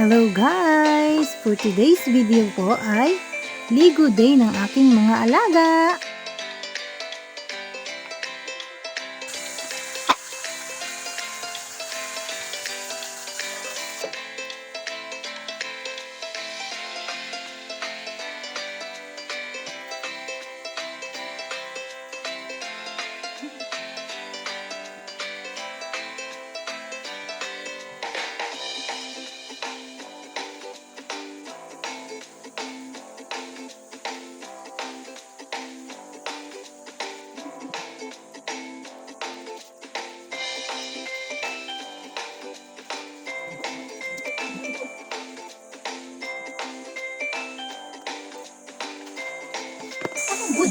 Hello guys! For today's video po ay Ligo Day ng aking mga alaga.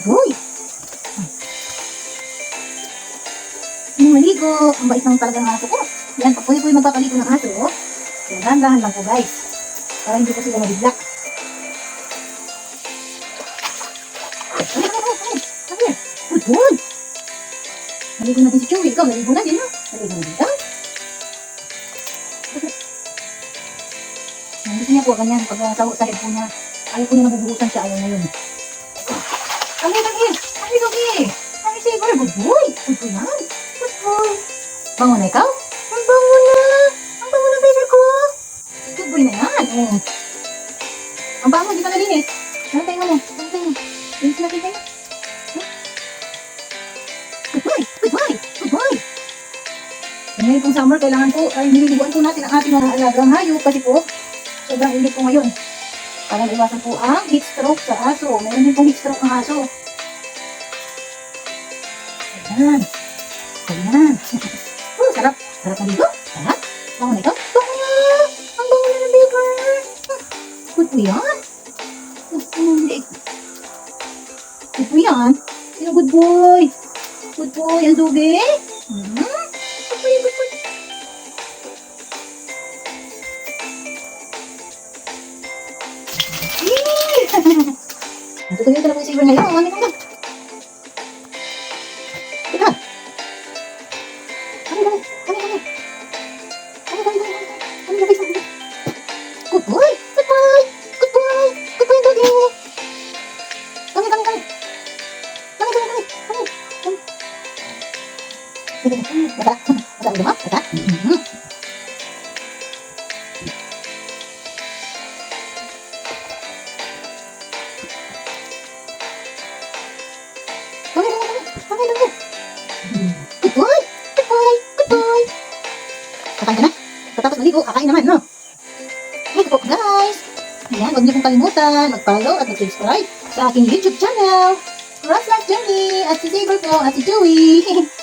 Boy! Yung maligo, ang bait ng aso ko. Yan, pag yung magpapaligo ng aso, oh. Yan, dahan-dahan lang po guys. Para hindi po sila mabigla. Good boy! Maligo natin si Chewie. Ikaw, maligo na din, no? Maligo na din ka. Gusto niya po, ganyan, pag uh, sa head po niya, ayaw po niya nabubuhusan siya, ayaw na yun. Here. Come here, Doggy. Come here, Saber. Good boy. Good boy yan. Good boy. Bango na ikaw? Ang bango na. Ang bango na, baby ko. Good boy na yan. Oh. Ang bango, boy. Boy. Good boy. Ngayon pong kailangan po, ay nililiguan po natin ang ating mga alagang hayop kasi po, sobrang init po ngayon. Para iwasan po ang heat stroke sa aso. Meron din pong heat stroke ang aso. Ayan. Ayan. Oh, sarap. Sarap na dito. Sarap. Bango na. Bango. Ang bango na ng beaver. Good po yan. Good po yan. Good boy? Good boy. Ang dugi. Hmm? Natutuloy ka na po yung saver ngayon. Mami naman. Teka. Kami, kami. Kami, kami. Kami, kami, kami. Kami, kami, kami. Good boy. Good boy. Good boy. Good boy, doggy. Kami, kami, kami. Kami, kami, kami. Kami. Kami. Sige, sige. Bata. Bata, ulo mo. Bata. Mhm. Ka na. Tapos maligo, kakain naman, no? Hey, po, guys. Ayan, huwag niyo pong kalimutan mag-follow at mag-subscribe sa aking YouTube channel. Cross Life Journey at si Saber po at si Joey.